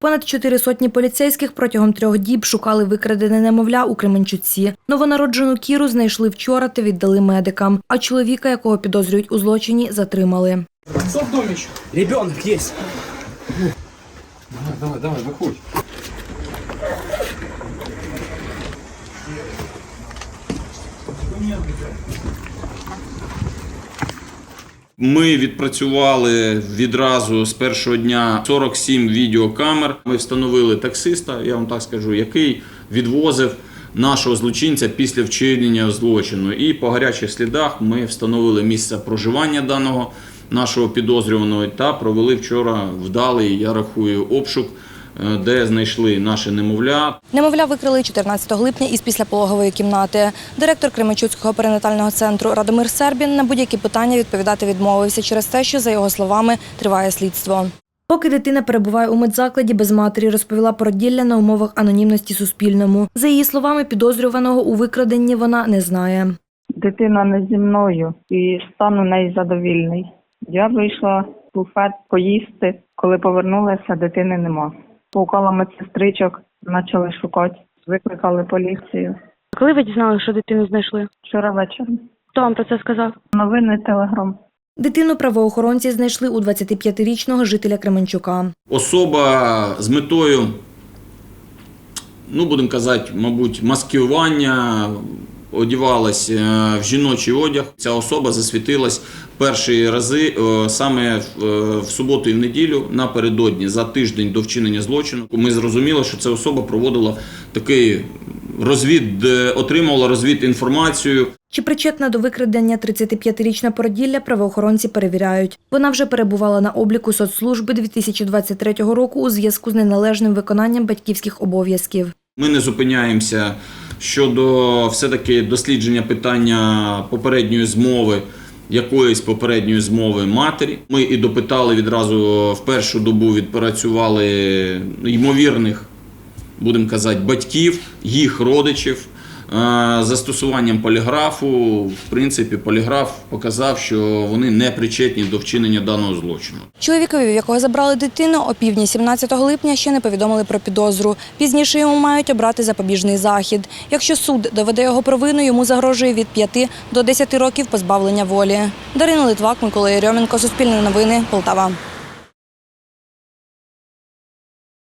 Понад чотири сотні поліцейських протягом трьох діб шукали викрадене немовля у Кременчуці. Новонароджену Кіру знайшли вчора та віддали медикам, а чоловіка, якого підозрюють у злочині, затримали. Кто в еще? Ребенок есть. Давай, давай, давай, выходь. Ми відпрацювали відразу з першого дня 47 відеокамер. Ми встановили таксиста, я вам так скажу, який відвозив нашого злочинця після вчинення злочину. І по гарячих слідах ми встановили місце проживання даного нашого підозрюваного та провели вчора вдалий, я рахую, обшук, де знайшли наше немовля. Немовля викрили 14 липня із післяпологової кімнати. Директор Кременчуцького перинатального центру Радомир Сербін на будь-які питання відповідати відмовився через те, що, за його словами, триває слідство. Поки дитина перебуває у медзакладі без матері, розповіла породілля на умовах анонімності Суспільному. За її словами, підозрюваного у викраденні вона не знає. Дитина не зі мною і стан у неї задовільний. Я вийшла в буфет поїсти. Коли повернулася, дитини нема. Пукала медсестричок, почали шукати, викликали поліцію. Коли ви дізналися, що дитину знайшли? Вчора вечором. Хто вам про це сказав? Новини телеграм. Дитину правоохоронці знайшли у 25-річного жителя Кременчука. Особа з метою, ну будемо казати, мабуть, маскування. Одівалась е, в жіночий одяг. Ця особа засвітилась перші рази е, саме в, е, суботу і в неділю напередодні за тиждень до вчинення злочину. Ми зрозуміли, що ця особа проводила такий розвід, отримувала розвід інформацію. Чи причетна до викрадення 35-річна породілля правоохоронці перевіряють. Вона вже перебувала на обліку соцслужби 2023 року у зв'язку з неналежним виконанням батьківських обов'язків. Ми не зупиняємося щодо все-таки дослідження питання попередньої змови, якоїсь попередньої змови матері. Ми і допитали відразу в першу добу відпрацювали ймовірних, будемо казати, батьків, їх родичів. Е, Застосуванням поліграфу, в принципі, поліграф показав, що вони не причетні до вчинення даного злочину. Чоловікові, в якого забрали дитину, о півдні 17 липня ще не повідомили про підозру. Пізніше йому мають обрати запобіжний захід. Якщо суд доведе його провину, йому загрожує від 5 до 10 років позбавлення волі. Дарина Литвак, Микола Єрьоменко, Суспільне новини, Полтава.